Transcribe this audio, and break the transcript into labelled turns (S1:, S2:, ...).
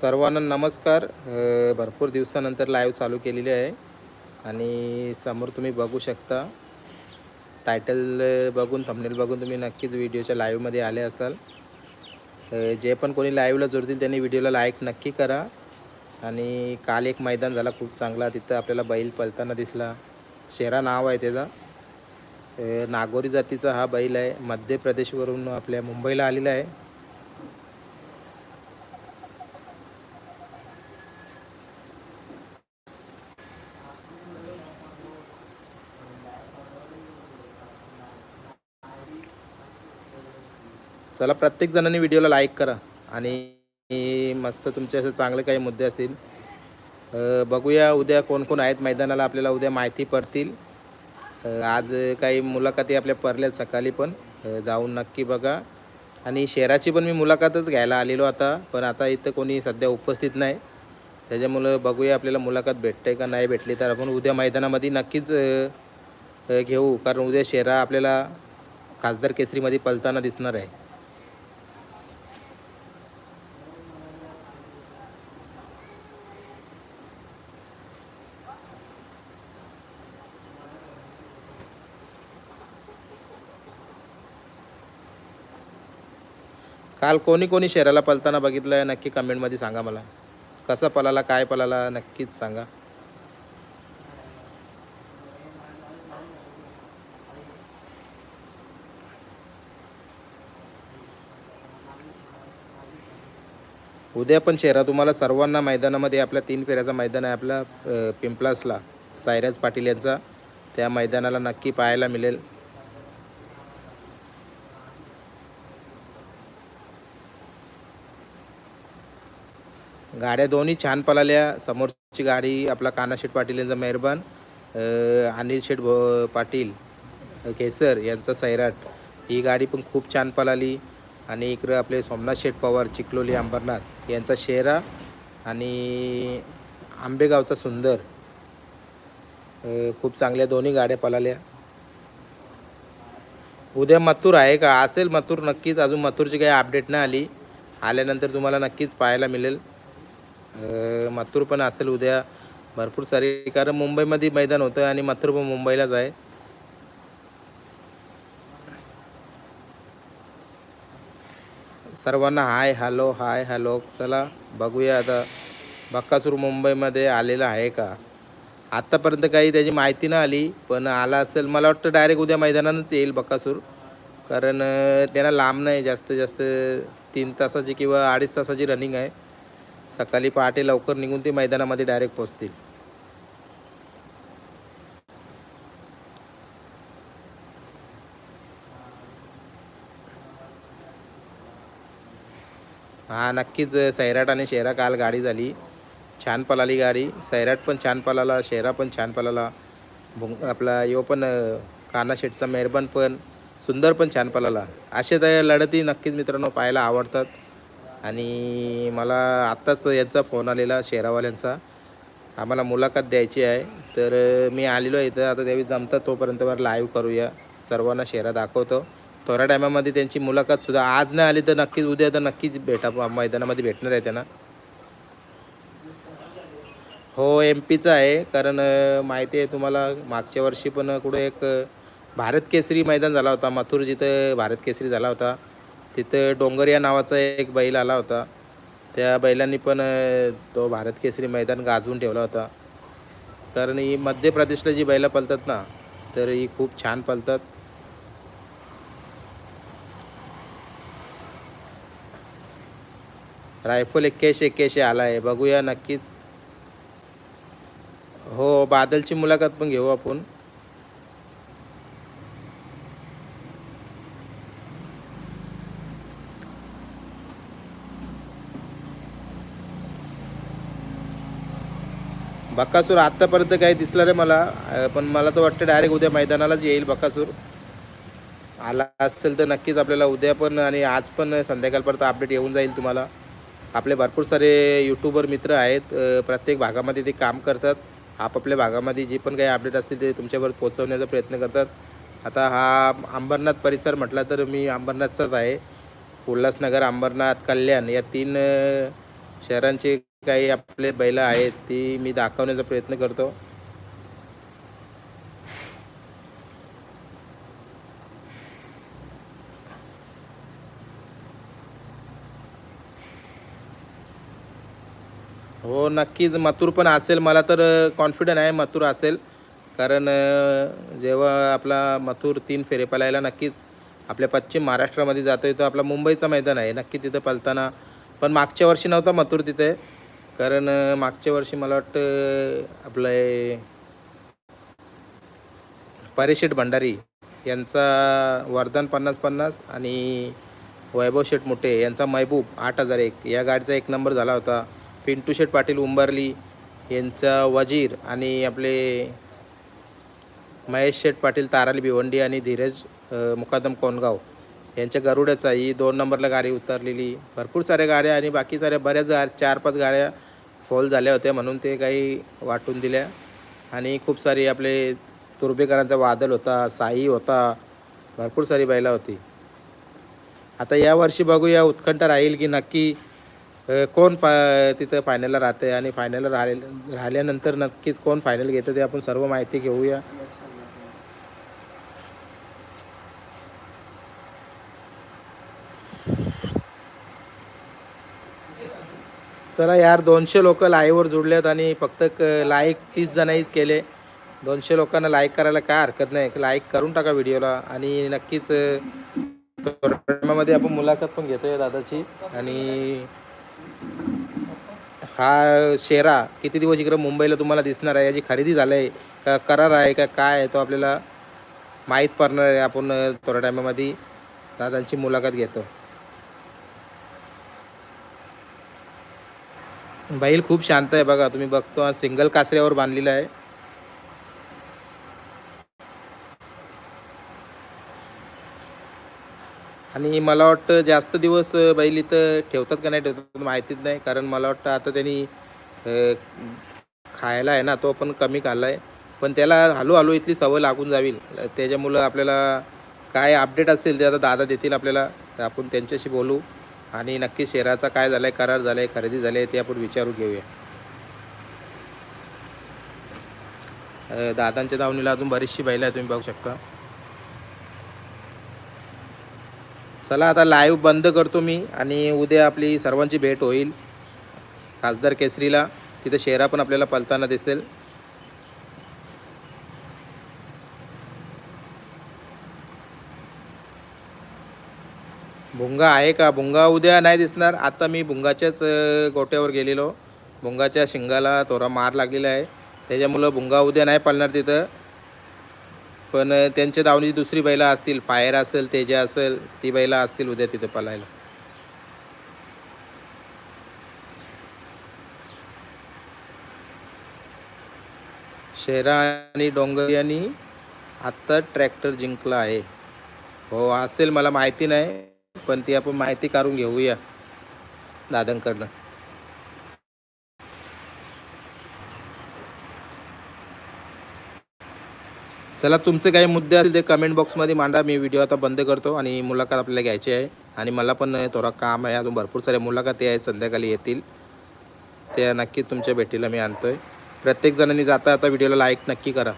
S1: सर्वांना नमस्कार. भरपूर दिवसानंतर लाईव्ह चालू केलेली आहे. आणि समोर तुम्ही बघू शकता. टायटल बघून थंबनेल बघून तुम्ही नक्कीच व्हिडिओच्या लाईव्हमध्ये आले असाल. जे पण कोणी लाईव्हला जोडतील त्यांनी व्हिडिओला लाईक नक्की करा. आणि काल एक मैदान झाला खूप चांगला. तिथं आपल्याला बैल पलताना दिसला. शेरा नाव आहे त्याचा. नागोरी जातीचा हा बैल आहे. मध्य प्रदेशवरून आपल्या मुंबईला आलेला आहे. चला प्रत्येक जणांनी व्हिडिओला लाईक करा. आणि मस्त तुमचे असे चांगले काही मुद्दे असतील. बघूया उद्या कोण कोण आहेत मैदानाला आपल्याला उद्या माहिती पडतील. आज काही मुलाखती आपल्या पडल्यात सकाळी पण. जाऊन नक्की बघा. आणि शहराची पण मी मुलाखतच घ्यायला आलेलो आता पण आता इथं कोणी सध्या उपस्थित नाही. त्याच्यामुळं बघूया आपल्याला मुलाखत भेटते का नाही भेटली तर आपण उद्या मैदानामध्ये नक्कीच घेऊ. कारण उद्या शेरा आपल्याला खासदार केसरीमध्ये पलताना दिसणार आहे. काल कोणी कोणी शेराला पलताना बघितलं आहे नक्की कमेंटमध्ये सांगा मला. कसा पलाला काय पलाला नक्कीच सांगा. उद्या पण शेरा तुम्हाला सर्वांना मैदानामध्ये आपल्या तीन फेऱ्याचा मैदान आहे आपला पिंपलासला. सायराज पाटील यांचा. त्या मैदानाला नक्की पाहायला मिळेल. गाड्या दोन्ही छान पळाल्या. समोरची गाडी आपला कानाशेठ पाटील यांचा मेहरबान अनिल शेठ भो पाटील केसर यांचा सैराट. ही गाडी पण खूप छान पळाली. आणि इकडं आपले सोमनाथ शेठ पवार चिखलोली अंबरनाथ यांचा शेरा आणि आंबेगावचा सुंदर खूप चांगल्या दोन्ही गाड्या पळाल्या. उद्या मथूर आहे का? असेल मथूर नक्कीच. अजून मथूरची काही अपडेट नाही आली. आल्यानंतर तुम्हाला नक्कीच पाहायला मिळेल. मातूर पण असेल उद्या. भरपूर सारी कारण मुंबईमध्ये मैदान होतं आणि मातूर पण मुंबईलाच आहे. सर्वांना हाय हॅलो हाय हॅलो. चला बघूया आता. बक्कासूर मुंबईमध्ये आलेला आहे का? आत्तापर्यंत काही त्याची माहिती नाही आली पण आला असेल. मला वाटतं डायरेक्ट उद्या मैदानानंच येईल बक्कासूर. कारण त्यांना लांब नाही जास्त जास्त तीन तासाची किंवा अडीच तासाची रनिंग आहे. सकाळी पहाटे लवकर निघून ते मैदानामध्ये डायरेक्ट पोचतील हा नक्कीच सैराट आणि शेरा काल गाडी झाली. छान पलाली गाडी. सैराट पण छान पलाला शेरा पण छान पलाला भुंग आपला यो पण काना शेटचा मेहरबान पण सुंदर पण छान पलाला असे त्या लढती नक्कीच मित्रांनो पाहायला आवडतात. आणि मला आत्ताच यांचा फोन आलेला शेरावाल्यांचा. आम्हाला मुलाखत द्यायची आहे. तर मी आलेलो आहे इथं. आता त्यावेळी जमतात तोपर्यंत वर लाईव्ह करूया. सर्वांना शेरा दाखवतो. थोड्या टायमामध्ये त्यांची मुलाखतसुद्धा आज नाही आली तर नक्कीच उद्या तर नक्कीच भेटा मैदानामध्ये भेटणार आहे त्यांना. हो एम पीचं आहे. कारण माहिती आहे तुम्हाला मागच्या वर्षी पण कुठे एक भारत केसरी मैदान झाला होता. मथुर जिथं भारत केसरी झाला होता. तिथं डोंगर या नावाचा एक बैल आला होता. त्या बैलांनी पण तो भारत केसरी मैदान गाजवून ठेवला होता. कारण ही मध्य प्रदेशला जी बैलं पलतात ना तर ही खूप छान पलतात. रायफल एक्क्याऐंशी एक्क्याऐंशी आला आहे बघूया नक्कीच. हो बादलची मुलाखत पण घेऊ आपण. बक्कासूर आत्तापर्यंत काही दिसलं रे मला. पण मला तर वाटतं डायरेक्ट उद्या मैदानालाच येईल बक्कासूर. आला असेल तर नक्कीच आपल्याला उद्या पण आणि आज पण संध्याकाळपर्यंत अपडेट येऊन जाईल तुम्हाला. आपले भरपूर सारे यूट्यूबर मित्र आहेत. प्रत्येक भागामध्ये ते काम करतात. आपापल्या भागामध्ये जे पण काही अपडेट असतील ते तुमच्यावर पोहोचवण्याचा प्रयत्न करतात. आता हा अंबरनाथ परिसर म्हटला तर मी अंबरनाथचाच आहे. उल्हासनगर अंबरनाथ कल्याण या तीन शहरांचे काही आपले बैल आहेत ती मी दाखवण्याचा प्रयत्न करतो. हो नक्कीच मथुर पण असेल. मला तर कॉन्फिडंट आहे मथुर असेल. कारण जेव्हा आपला मथुर तीन फेरे पलायला नक्कीच आपल्या पश्चिम महाराष्ट्रामध्ये जातोय तो आपला मुंबईचा मैदान आहे. नक्की तिथं पलताना. पण मागच्या वर्षी नव्हता मथुर तिथे. कारण मागच्या वर्षी मला वाटतं आपलं परेशेठ भंडारी यांचा वरदान पन्नास पन्नास आणि वैभव शेठ मोठे यांचा महबूब आठ हजार एक. या गाडीचा एक नंबर झाला होता. पिंटू शेठ पाटील उंबरली यांचा वजीर आणि आपले महेश शेठ पाटील ताराली भिवंडी आणि धीरज मुकादम कोणगाव यांच्या गरुड्याचा ही दोन नंबरला गाडी उतरलेली. भरपूर साऱ्या गाड्या आणि बाकी साऱ्या बऱ्याच गा चार पाच गाड्या फॉल झाल्या होत्या म्हणून ते काही वाटून दिल्या. आणि खूप सारी आपले तुर्बेकरांचा वादल होता साई होता भरपूर सारी बैला होती. आता यावर्षी बघूया उत्कंठ राहील की नक्की कोण पा तिथं फायनलला राहते आणि फायनलला राहिले राहिल्यानंतर नक्कीच कोण फायनल घेतं ते आपण सर्व माहिती घेऊया. चला यार दोनशे लोक लाईव्हवर जुडलेत आणि फक्त क लाईक तीस जणांनीच केले. दोनशे लोकांना लाईक करायला काय हरकत नाही. लाईक करून टाका व्हिडिओला आणि नक्कीच मध्ये आपण मुलाखत पण घेतोय दादाची. आणि हा शेरा किती दिवस इकडे मुंबईला तुम्हाला दिसणार आहे? याची खरेदी झालं आहे का करार आहे का काय आहे तो आपल्याला माहीत पडणार आहे आपण थोड्या टायमामध्ये दादांची मुलाखत घेतो. बैल खूप शांत आहे बघा तुम्ही बघतो सिंगल कासऱ्यावर बांधलेला आहे. आणि मला वाटतं जास्त दिवस बैल इथं ठेवतात का नाही ठेवतात माहितीच नाही कारण मला वाटतं आता त्यांनी खायला आहे ना तो पण कमी खाल्ला आहे पण त्याला हळूहळू इथली सवय लागून जावी त्याच्यामुळं आपल्याला काय अपडेट असेल ते आता दादा देतील आपल्याला आपण त्यांच्याशी बोलू. आणि नक्की शेराचा काय झालं आहे करार झाला आहे खरेदी झाली आहे ते आपण विचारू घेऊया. दादांच्या दावणीला अजून बरीचशी बैल आहे तुम्ही बघू शकता. चला आता लाईव्ह बंद करतो मी आणि उद्या आपली सर्वांची भेट होईल. खासदार केसरीला. तिथे शेरा पण आपल्याला पलताना दिसेल. भुंगा आहे का? भुंगा उद्या नाही दिसणार. आता मी भुंगाच्याच गोट्यावर गेलेलो. भुंगाच्या शिंगाला थोडा मार लागलेला आहे. त्याच्यामुळं भुंगा उद्या नाही पालणार तिथं. पण त्यांच्या दावणीची दुसरी बैला असतील पायर असेल तेजा असेल ती बैला असतील उद्या तिथं पालायला शेरा आणि डोंगर यांनी आत्ता ट्रॅक्टर जिंकला आहे. हो असेल मला माहिती नाही. पण ती आपण माहिती काढून घेऊया दादांकडनं. चला तुमचे काही मुद्दे असतील ते कमेंट बॉक्समध्ये मांडा. मी व्हिडिओ आता बंद करतो आणि मुलाखत आपल्याला घ्यायची आहे. आणि मला पण थोडा काम आहे. अजून भरपूर साऱ्या मुलाखती आहेत. संध्याकाळी येतील. त्या नक्की तुमच्या भेटीला मी आणतोय. प्रत्येक जणांनी जाता आता व्हिडिओला लाईक नक्की करा.